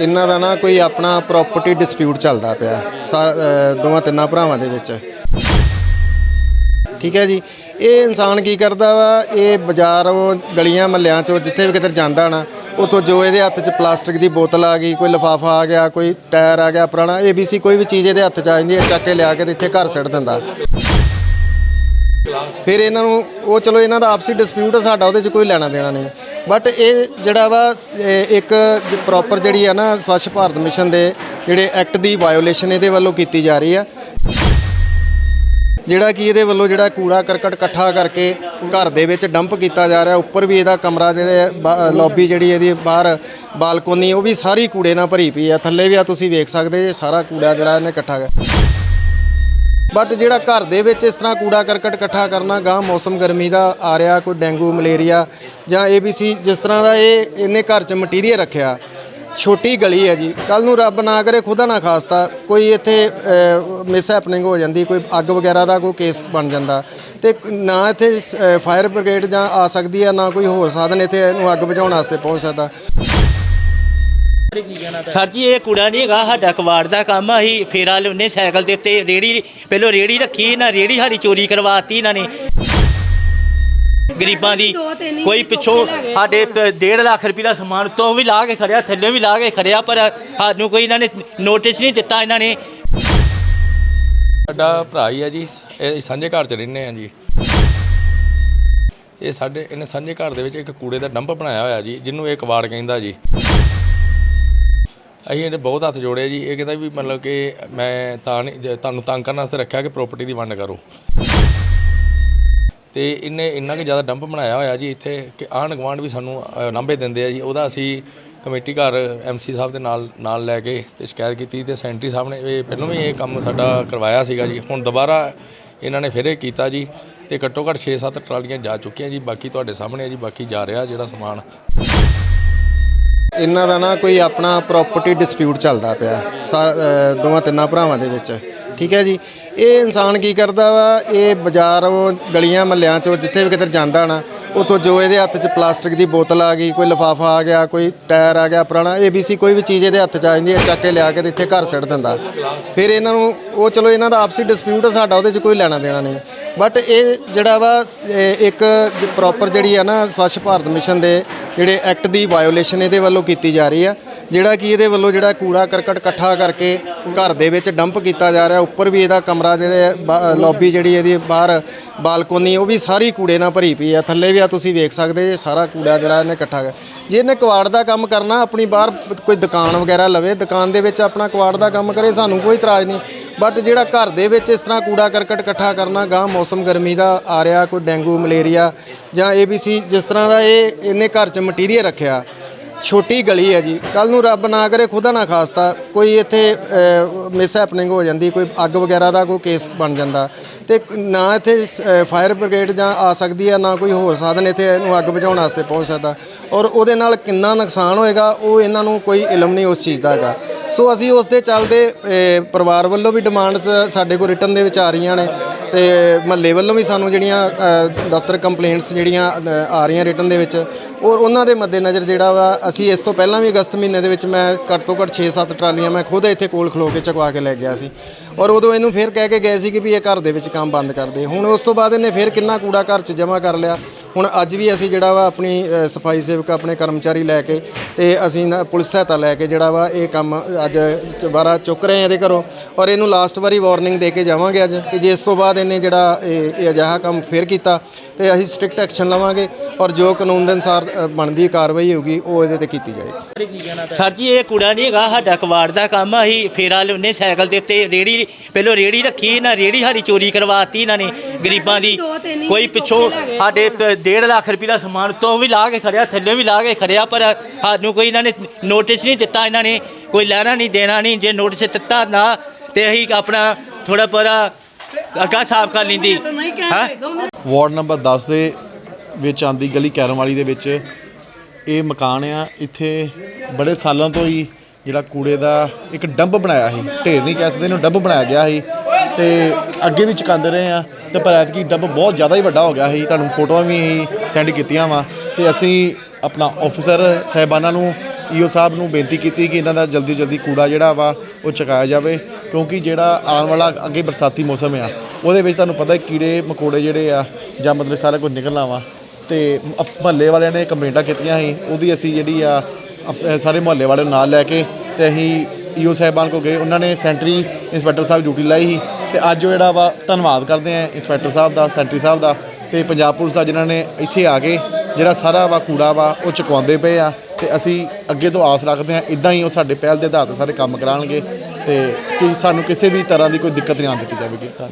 ਇਹਨਾਂ ਦਾ ਨਾ ਕੋਈ ਆਪਣਾ ਪ੍ਰਾਪਰਟੀ ਡਿਸਪਿਊਟ ਚੱਲਦਾ ਪਿਆ, ਸਾ- ਦੋਵਾਂ ਤਿੰਨਾਂ ਭਰਾਵਾਂ ਦੇ ਵਿੱਚ। ਠੀਕ ਹੈ ਜੀ? ਇਹ ਇਨਸਾਨ ਕੀ ਕਰਦਾ ਵਾ? ਇਹ ਬਾਜ਼ਾਰੋਂ ਗਲੀਆਂ ਮਹੱਲਿਆਂ ਚੋਂ ਜਿੱਥੇ ਵੀ ਕਿਤੇ ਜਾਂਦਾ ਨਾ, ਉਥੋਂ ਜੋ ਇਹਦੇ ਹੱਥ 'ਚ ਪਲਾਸਟਿਕ ਦੀ ਬੋਤਲ ਆ ਗਈ, ਕੋਈ ਲਿਫਾਫਾ ਆ ਗਿਆ, ਕੋਈ ਟਾਇਰ ਆ ਗਿਆ ਪੁਰਾਣਾ ਏਬੀਸੀ ਕੋਈ ਵੀ ਚੀਜ਼ ਇਹਦੇ ਹੱਥ 'ਚ ਆ ਜਾਂਦੀ ਹੈ, ਚੱਕ ਕੇ ਲਿਆ ਕੇ ਤੇ ਇੱਥੇ ਘਰ ਸਿੱਟ ਦਿੰਦਾ। ਫਿਰ ਇਹਨਾਂ ਨੂੰ, ਉਹ ਚਲੋ ਇਹਨਾਂ ਦਾ ਆਪਸੀ ਡਿਸਪਿਊਟ ਸਾਡਾ ਉਹਦੇ 'ਚ ਕੋਈ ਲੈਣਾ ਦੇਣਾ ਨਹੀਂ। ਬਟ ਇਹ ਜਿਹੜਾ ਵਾ, ਇਹ ਇੱਕ ਪ੍ਰੋਪਰ ਜਿਹੜੀ ਆ ਨਾ ਸਵੱਛ ਭਾਰਤ ਮਿਸ਼ਨ ਦੇ ਜਿਹੜੇ ਐਕਟ ਦੀ ਵਾਇਓਲੇਸ਼ਨ ਇਹਦੇ ਵੱਲੋਂ ਕੀਤੀ ਜਾ ਰਹੀ ਆ। ਜਿਹੜਾ ਕਿ ਇਹਦੇ ਵੱਲੋਂ ਜਿਹੜਾ ਕੂੜਾ ਕਰਕਟ ਇਕੱਠਾ ਕਰਕੇ ਘਰ ਦੇ ਵਿੱਚ ਡੰਪ ਕੀਤਾ ਜਾ ਰਿਹਾ, ਉੱਪਰ ਵੀ ਇਹਦਾ ਕਮਰਾ ਜਿਹੜੇ ਲੌਬੀ ਜਿਹੜੀ ਇਹਦੀ ਬਾਹਰ ਬਾਲਕੋਨੀ, ਉਹ ਵੀ ਸਾਰੀ ਕੂੜੇ ਨਾਲ ਭਰੀ ਪਈ ਆ। ਥੱਲੇ ਵੀ ਆ, ਤੁਸੀਂ ਵੇਖ ਸਕਦੇ ਜੇ, ਸਾਰਾ ਕੂੜਾ ਜਿਹੜਾ ਇਹਨੇ ਇਕੱਠਾ ਕਰ ਬਟ ਜਿਹੜਾ ਘਰ ਦੇ ਵਿੱਚ ਇਸ ਤਰ੍ਹਾਂ ਕੂੜਾ ਕਰਕਟ ਇਕੱਠਾ ਕਰਨਾ ਗਾਂ ਮੌਸਮ ਗਰਮੀ ਦਾ ਆ ਰਿਹਾ, ਕੋਈ ਡੈਂਗੂ, ਮਲੇਰੀਆ ਜਾਂ ਏਬੀਸੀ ਜਿਸ ਤਰ੍ਹਾਂ ਦਾ ਇਹ ਇਹਨੇ ਘਰ 'ਚ ਮਟੀਰੀਅਲ ਰੱਖਿਆ, ਛੋਟੀ ਗਲੀ ਹੈ ਜੀ। ਕੱਲ ਨੂੰ ਰੱਬ ਨਾ ਕਰੇ, ਖੁਦਾ ਨਾ ਖਾਸਤਾ, ਕੋਈ ਇੱਥੇ ਮਿਸ ਹੈਪਨਿੰਗ ਹੋ ਜਾਂਦੀ, ਕੋਈ ਅੱਗ ਵਗੈਰਾ ਦਾ ਕੋਈ ਕੇਸ ਬਣ ਜਾਂਦਾ। ਤੇ ਨਾ ਇੱਥੇ ਫਾਇਰ ਬ੍ਰਿਗੇਡ ਜਾਂ ਆ ਸਕਦੀ ਹੈ, ਨਾ ਕੋਈ ਹੋਰ ਸਾਧਨ ਇੱਥੇ ਇਹਨੂੰ ਅੱਗ ਬੁਝਾਉਣ ਵਾਸਤੇ ਪਹੁੰਚ ਸਕਦਾ। ਸਰ ਜੀ ਇਹ ਕੂੜਾ ਨਹੀਂ ਹੈਗਾ ਸਾਡਾ ਕਵਾੜ ਦਾ ਕੰਮ ਆ ਅਸੀਂ ਫੇਰਾ ਲਿਆਉਂਦੇ ਸਾਈਕਲ ਦੇ ਉੱਤੇ। ਰੇੜੀ ਪਹਿਲਾਂ ਰੇੜੀ ਰੱਖੀ ਨਾ ਰੇੜੀ ਸਾਡੀ ਚੋਰੀ ਕਰਵਾਤੀ ਇਹਨਾਂ ਨੇ। ਗਰੀਬਾਂ ਦੀ ਕੋਈ ਪਿੱਛੋਂ ਸਾਡੇ 1.5 ਲੱਖ ਰੁਪਏ ਦਾ ਸਮਾਨ ਤੋਂ ਵੀ ਲਾ ਕੇ ਖੜਿਆ ਥੱਲੇ ਵੀ ਲਾ ਕੇ ਖੜਿਆ ਪਰ ਸਾਨੂੰ ਕੋਈ ਇਹਨਾਂ ਨੇ ਨੋਟਿਸ ਨਹੀਂ ਦਿੱਤਾ ਇਹਨਾਂ ਨੇ। ਸਾਡਾ ਭਰਾ ਹੀ ਹੈ ਜੀ ਇਹ ਸਾਂਝੇ ਘਰ 'ਚ ਰਹਿੰਦੇ ਆ ਜੀ। ਇਹ ਸਾਡੇ ਇਹਨੇ ਸਾਂਝੇ ਘਰ ਦੇ ਵਿੱਚ ਇੱਕ ਕੂੜੇ ਦਾ ਡੰਪ ਬਣਾਇਆ ਹੋਇਆ ਜੀ ਜਿਹਨੂੰ ਇਹ ਕਵਾੜ ਕਹਿੰਦਾ ਜੀ। ਅਸੀਂ ਇਹਦੇ ਬਹੁਤ ਹੱਥ ਜੋੜੇ ਜੀ। ਇਹ ਕਹਿੰਦਾ ਵੀ ਮਤਲਬ ਕਿ ਮੈਂ ਤਾਂ ਨਹੀਂ ਜੇ ਤੁਹਾਨੂੰ ਤੰਗ ਕਰਨ ਵਾਸਤੇ ਰੱਖਿਆ ਕਿ ਪ੍ਰਾਪਰਟੀ ਦੀ ਵੰਡ ਕਰੋ। ਤੇ ਇਹਨੇ ਇੰਨਾ ਕਿ ਜ਼ਿਆਦਾ ਡੰਪ ਬਣਾਇਆ ਹੋਇਆ ਜੀ ਇੱਥੇ ਕਿ ਆਂਢ ਗੁਆਂਢ ਵੀ ਸਾਨੂੰ ਅ, ਲਾਂਭੇ ਦਿੰਦੇ ਆ ਜੀ। ਉਹਦਾ ਅਸੀਂ ਕਮੇਟੀ ਘਰ ਐਮਸੀ ਸਾਹਿਬ ਦੇ ਨਾਲ ਨਾਲ ਲੈ ਕੇ ਤੇ ਸ਼ਿਕਾਇਤ ਕੀਤੀ ਤੇ ਸੈਂਟਰੀ ਸਾਹਿਬ ਨੇ ਇਹ ਪਹਿਲਾਂ ਵੀ ਇਹ ਕੰਮ ਸਾਡਾ ਕਰਵਾਇਆ ਸੀਗਾ ਜੀ। ਹੁਣ ਦੁਬਾਰਾ ਇਹਨਾਂ ਨੇ ਫਿਰ ਇਹ ਕੀਤਾ ਜੀ ਤੇ ਘੱਟੋ ਘੱਟ 6-7 ਟਰਾਲੀਆਂ ਜਾ ਚੁੱਕੀਆਂ ਜੀ। ਬਾਕੀ ਤੁਹਾਡੇ ਸਾਹਮਣੇ ਆ ਜੀ ਬਾਕੀ ਜਾ ਰਿਹਾ ਜਿਹੜਾ ਸਮਾਨ। ਇਹਨਾਂ ਦਾ ਨਾ ਕੋਈ ਆਪਣਾ ਪ੍ਰਾਪਰਟੀ ਡਿਸਪਿਊਟ ਚੱਲਦਾ ਪਿਆ, ਸਾ- ਦੋਵਾਂ ਤਿੰਨਾਂ ਭਰਾਵਾਂ ਦੇ ਵਿੱਚ। ਠੀਕ ਹੈ ਜੀ? ਇਹ ਇਨਸਾਨ ਕੀ ਕਰਦਾ ਵਾ? ਇਹ ਬਾਜ਼ਾਰੋਂ ਗਲੀਆਂ ਮਹੱਲਿਆਂ ਚੋਂ ਜਿੱਥੇ ਵੀ ਕਿਤੇ ਜਾਂਦਾ ਨਾ, ਉਥੋਂ ਜੋ ਇਹਦੇ ਹੱਥ 'ਚ ਪਲਾਸਟਿਕ ਦੀ ਬੋਤਲ ਆ ਗਈ, ਕੋਈ ਲਿਫਾਫਾ ਆ ਗਿਆ, ਕੋਈ ਟਾਇਰ ਆ ਗਿਆ, ਪੁਰਾਣਾ ਏਬੀਸੀ ਕੋਈ ਵੀ ਚੀਜ਼ ਇਹਦੇ ਹੱਥ 'ਚ ਆ ਜਾਂਦੀ ਹੈ, ਚੱਕ ਕੇ ਲਿਆ ਕੇ ਤੇ ਇੱਥੇ ਘਰ ਸਿੱਟ ਦਿੰਦਾ। ਫਿਰ ਇਹਨਾਂ ਨੂੰ, ਉਹ ਚਲੋ ਇਹਨਾਂ ਦਾ ਆਪਸੀ ਡਿਸਪਿਊਟ ਆ, ਸਾਡਾ ਉਹਦੇ 'ਚ ਕੋਈ ਲੈਣਾ ਦੇਣਾ ਨਹੀਂ। ਬਟ ਇਹ ਜਿਹੜਾ ਵਾ ਇੱਕ ਪ੍ਰੋਪਰ ਜਿਹੜੀ ਆ ਨਾ, ਸਵੱਛ ਭਾਰਤ ਮਿਸ਼ਨ ਦੇ ਜਿਹੜੇ ਐਕਟ ਦੀ ਵਾਇਓਲੇਸ਼ਨ ਇਹਦੇ ਵੱਲੋਂ ਕੀਤੀ ਜਾ ਰਹੀ ਆ। ਜਿਹੜਾ ਕਿ ਇਹਦੇ ਵੱਲੋਂ ਜਿਹੜਾ ਕੂੜਾ ਕਰਕਟ ਇਕੱਠਾ ਕਰਕੇ ਘਰ ਦੇ ਵਿੱਚ ਡੰਪ ਕੀਤਾ ਜਾ ਰਿਹਾ, ਉੱਪਰ ਵੀ ਇਹਦਾ ਕਮਰਾ ਜਿਹੜੇ ਲੌਬੀ ਜਿਹੜੀ ਇਹਦੀ ਬਾਹਰ ਬਾਲਕੋਨੀ, ਉਹ ਵੀ ਸਾਰੀ ਕੂੜੇ ਨਾਲ ਭਰੀ ਪਈ ਆ। ਥੱਲੇ ਵੀ ਆ, ਤੁਸੀਂ ਵੇਖ ਸਕਦੇ ਜੇ, ਸਾਰਾ ਕੂੜਾ ਜਿਹੜਾ ਇਹਨੇ ਇਕੱਠਾ ਕਰ, ਜੇ ਇਹਨੇ ਕਵਾੜ ਦਾ ਕੰਮ ਕਰਨਾ, ਆਪਣੀ ਬਾਹਰ ਕੋਈ ਦੁਕਾਨ ਵਗੈਰਾ ਲਵੇ, ਦੁਕਾਨ ਦੇ ਵਿੱਚ ਆਪਣਾ ਕਵਾੜ ਦਾ ਕੰਮ ਕਰੇ, ਸਾਨੂੰ ਕੋਈ ਇਤਰਾਜ਼ ਨਹੀਂ। ਬਟ ਜਿਹੜਾ ਘਰ ਦੇ ਵਿੱਚ ਇਸ ਤਰ੍ਹਾਂ ਕੂੜਾ ਕਰਕਟ ਇਕੱਠਾ ਕਰਨਾ ਗਾਂ ਮੌਸਮ ਗਰਮੀ ਦਾ ਆ ਰਿਹਾ, ਕੋਈ ਡੈਂਗੂ, ਮਲੇਰੀਆ ਜਾਂ ਏਬੀਸੀ ਜਿਸ ਤਰ੍ਹਾਂ ਦਾ ਇਹ, ਇਹਨੇ ਘਰ 'ਚ ਮਟੀਰੀਅਲ ਰੱਖਿਆ ਛੋਟੀ ਗਲੀ ਹੈ ਜੀ। ਕੱਲ ਨੂੰ ਰੱਬ ਨਾ ਕਰੇ, ਖੁਦਾ ਨਾ ਖਾਸਤਾ, ਕੋਈ ਇੱਥੇ ਮਿਸ ਹੈਪਨਿੰਗ ਹੋ ਜਾਂਦੀ, ਕੋਈ ਅੱਗ ਵਗੈਰਾ ਦਾ ਕੋਈ ਕੇਸ ਬਣ ਜਾਂਦਾ। ਤੇ ਨਾ ਇੱਥੇ ਫਾਇਰ ਬ੍ਰਿਗੇਡ ਜਾਂ ਆ ਸਕਦੀ ਹੈ, ਨਾ ਕੋਈ ਹੋਰ ਸਾਧਨ ਇੱਥੇ ਇਹਨੂੰ ਅੱਗ ਬੁਝਾਉਣ ਵਾਸਤੇ ਪਹੁੰਚ ਸਕਦਾ। ਔਰ ਉਹਦੇ ਨਾਲ ਕਿੰਨਾ ਨੁਕਸਾਨ ਹੋਏਗਾ, ਉਹ ਇਹਨਾਂ ਨੂੰ ਕੋਈ ਇਲਮ ਨਹੀਂ ਉਸ ਚੀਜ਼ ਦਾ ਹੈਗਾ। ਸੋ ਅਸੀਂ ਉਸ ਦੇ ਚੱਲਦੇ ਪਰਿਵਾਰ ਵੱਲੋਂ ਵੀ ਡਿਮਾਂਡਸ ਸਾਡੇ ਕੋਲ ਰਿਟਰਨ ਦੇ ਵਿੱਚ ਆ ਰਹੀਆਂ ਨੇ। ਤੇ ਮਹੱਲੇ ਵੱਲੋਂ ਵੀ ਸਾਨੂੰ ਜਿਹੜੀਆਂ ਅ, ਦਫ਼ਤਰ ਕੰਪਲੇਂਟਸ ਜਿਹੜੀਆਂ ਅ, ਆ ਰਹੀਆਂ ਰਿਟਰਨ ਦੇ ਵਿੱਚ ਔਰ ਉਹਨਾਂ ਦੇ ਮੱਦੇਨਜ਼ਰ ਜਿਹੜਾ ਵਾ ਅਸੀਂ ਇਸ ਤੋਂ ਪਹਿਲਾਂ ਵੀ ਅਗਸਤ ਮਹੀਨੇ ਦੇ ਵਿੱਚ ਮੈਂ ਘੱਟ ਤੋਂ ਘੱਟ 6-7 ਟਰਾਲੀਆਂ ਮੈਂ ਖੁਦ ਇੱਥੇ ਕੋਲ ਖਲੋ ਕੇ ਚੁਕਵਾ ਕੇ ਲੈ ਗਿਆ ਸੀ। ਔਰ ਉਦੋਂ ਇਹਨੂੰ ਫਿਰ ਕਹਿ ਕੇ ਗਏ ਸੀ ਕਿ ਵੀ ਇਹ ਘਰ ਦੇ ਵਿੱਚ ਕੰਮ ਬੰਦ ਕਰ ਦੇ। ਹੁਣ ਉਸ ਤੋਂ ਬਾਅਦ ਇਹਨੇ ਫਿਰ ਕਿੰਨਾ ਕੂੜਾ ਘਰ 'ਚ ਜਮ੍ਹਾਂ ਕਰ ਲਿਆ। ਹੁਣ ਅੱਜ ਵੀ ਅਸੀਂ ਜਿਹੜਾ ਵਾ ਆਪਣੀ ਸਫ਼ਾਈ ਸੇਵਕ ਆਪਣੇ ਕਰਮਚਾਰੀ ਲੈ ਕੇ ਤੇ ਅਸੀਂ ਨਾ ਪੁਲਿਸ ਸਹਾਇਤਾ ਲੈ ਕੇ ਜਿਹੜਾ ਵਾ ਇਹ ਕੰਮ ਅੱਜ ਦੁਬਾਰਾ ਚੁੱਕ ਰਹੇ ਹਾਂ ਇਹਦੇ ਘਰੋਂ ਔਰ ਇਹਨੂੰ ਲਾਸਟ ਵਾਰੀ ਵਾਰਨਿੰਗ ਦੇ ਕੇ ਜਾਵਾਂਗੇ ਅੱਜ ਕਿ ਜੇ ਇਸ ਤੋਂ ਬਾਅਦ ਇਹਨੇ ਜਿਹੜਾ ਇਹ ਇਹ ਅਜਿਹਾ ਕੰਮ ਫਿਰ ਕੀਤਾ ਤੇ ਅਸੀਂ ਸਟ੍ਰਿਕਟ ਐਕਸ਼ਨ ਲਵਾਂਗੇ ਔਰ ਜੋ ਕਾਨੂੰਨ ਦੇ ਅਨੁਸਾਰ ਅ, ਬਣਦੀ ਕਾਰਵਾਈ ਹੋਊਗੀ ਉਹ ਇਹਦੇ ਤੇ ਕੀਤੀ ਜਾਏਗੀ। ਸਰ ਜੀ ਇਹ ਕੂੜਾ ਨਹੀਂ ਹੈਗਾ ਸਾਡਾ ਕਵਾੜ ਦਾ ਕੰਮ ਆ ਅਸੀਂ ਫੇਰਾ ਲਿਆਉਂਦੇ ਸਾਈਕਲ ਦੇ ਉੱਤੇ ਰੇੜੀ ਪਹਿਲਾਂ ਰੇੜੀ ਰੱਖੀ ਨਾ ਰੇੜੀ ਸਾਡੀ ਚੋਰੀ ਕਰਵਾਤੀ ਇਹਨਾਂ ਨੇ ਗਰੀਬਾਂ ਦੀ। ਕੋਈ ਪਿੱਛੋਂ ਸਾਡੇ 1.5 ਲੱਖ ਰੁਪਏ ਦਾ ਸਮਾਨ ਤੋਂ ਵੀ ਲਾ ਕੇ ਖੜਿਆ ਥੱਲੇ ਵੀ ਲਾ ਕੇ ਖੜਿਆ ਪਰ ਸਾਨੂੰ ਕੋਈ ਇਹਨਾਂ ਨੇ ਨੋਟਿਸ ਨਹੀਂ ਦਿੱਤਾ ਇਹਨਾਂ ਨੇ ਕੋਈ ਲੈਣਾ ਨਹੀਂ ਦੇਣਾ ਨਹੀਂ ਜੇ ਨੋਟਿਸ ਦਿੱਤਾ ਨਾ ਤੇ ਅਸੀਂ ਆਪਣਾ ਥੋੜਾ ਬੜਾ ਅੱਗਾ ਸਾਫ਼ ਕਰ ਲੈਂਦੀ। ਹਾਂ? ਵਾਰਡ ਨੰਬਰ 10 ਦੇ ਵਿੱਚ ਆਂਦੀ ਗਲੀ ਕੈਰਮ ਵਾਲੀ ਦੇ ਵਿੱਚ। ਇਹ ਮਕਾਨ ਆ ਇੱਥੇ ਬੜੇ ਸਾਲਾਂ ਤੋਂ ਹੀ ਜਿਹੜਾ ਕੂੜੇ ਦਾ ਇੱਕ ਡੰਪ ਬਣਾਇਆ ਸੀ। ਢੇਰ ਨਹੀਂ ਕਹਿ ਸਕਦੇ ਇਹਨੂੰ ਡੰਪ ਬਣਾਇਆ ਗਿਆ ਸੀ। ਤੇ ਅੱਗੇ ਵੀ ਚੁਕਾਉਂਦੇ ਰਹੇ ਆ। ਤੇ ਪਰ ਐਤਕੀ ਡੰਪ ਬਹੁਤ ਜ਼ਿਆਦਾ ਹੀ ਵੱਡਾ ਹੋ ਗਿਆ ਸੀ। ਤੁਹਾਨੂੰ ਫੋਟੋਆਂ ਵੀ ਅਸੀਂ ਸੈਂਡ ਕੀਤੀਆਂ ਵਾ। ਤੇ ਅਸੀਂ ਆਪਣਾ ਆਫੀਸਰ ਸਾਹਿਬਾਨਾਂ ਨੂੰ ਈਓ ਸਾਹਿਬ ਨੂੰ ਬੇਨਤੀ ਕੀਤੀ ਕਿ ਇਹਨਾਂ ਦਾ ਜਲਦੀ ਜਲਦੀ ਕੂੜਾ ਜਿਹੜਾ ਵਾ ਉਹ ਚੁਕਾਇਆ ਜਾਵੇ, ਕਿਉਂਕਿ ਜਿਹੜਾ ਆਉਣ ਵਾਲਾ ਅੱਗੇ ਬਰਸਾਤੀ ਮੌਸਮ ਆ, ਉਹਦੇ ਵਿੱਚ ਤੁਹਾਨੂੰ ਪਤਾ ਕੀੜੇ, ਮਕੌੜੇ ਜਿਹੜੇ ਆ, ਜਾਂ ਮਤਲਬ ਸਾਰਾ ਕੁਝ ਨਿਕਲਣਾ ਵਾ, ਤੇ ਮਹੱਲੇ ਵਾਲਿਆਂ ਨੇ ਕੰਪਲੇਂਟਾਂ ਕੀਤੀਆਂ ਸੀ, ਉਹਦੀ ਅਸੀਂ ਜਿਹੜੀ ਆ ਸਾਰੇ ਮੁਹੱਲੇ ਵਾਲੇ ਨੂੰ ਨਾਲ ਲੈ ਕੇ ਤੇ ਅਸੀਂ ਈਓ ਸਾਹਿਬਾਨ ਕੋ ਗਏ, ਉਹਨਾਂ ਨੇ ਸੈਂਟਰੀ ਇੰਸਪੈਕਟਰ ਸਾਹਿਬ ਡਿਊਟੀ ਲਾਈ ਸੀ, ਤੇ ਅੱਜ ਉਹ ਜਿਹੜਾ ਵਾ ਧੰਨਵਾਦ ਕਰਦੇ ਆ ਇੰਸਪੈਕਟਰ ਸਾਹਿਬ ਦਾ, ਸੈਂਟਰੀ ਸਾਹਿਬ ਦਾ, ਤੇ ਪੰਜਾਬ ਪੁਲਿਸ ਦਾ ਜਿਨ੍ਹਾਂ ਨੇ ਇੱਥੇ ਆ ਕੇ ਜਿਹੜਾ ਸਾਰਾ ਵਾ ਕੂੜਾ ਵਾ ਉਹ ਚੁਕਵਾਉਂਦੇ ਪਏ ਆ ਤੇ ਅਸੀਂ ਅੱਗੇ ਤੋਂ ਆਸ ਰੱਖਦੇ ਹਾਂ ਇਦਾਂ ਹੀ ਉਹ ਸਾਡੇ ਪਹਿਲ ਦੇ ਆਧਾਰ ਤੇ ਸਾਰੇ ਕੰਮ ਕਰਾਉਣਗੇ ਤੇ ਕਿ ਸਾਨੂੰ ਕਿਸੇ ਵੀ ਤਰ੍ਹਾਂ ਦੀ ਕੋਈ ਦਿੱਕਤ ਨਹੀਂ ਆਉਣ ਦਿੱਤੀ ਜਾਵੇਗੀ। ਧੰਨਵਾਦ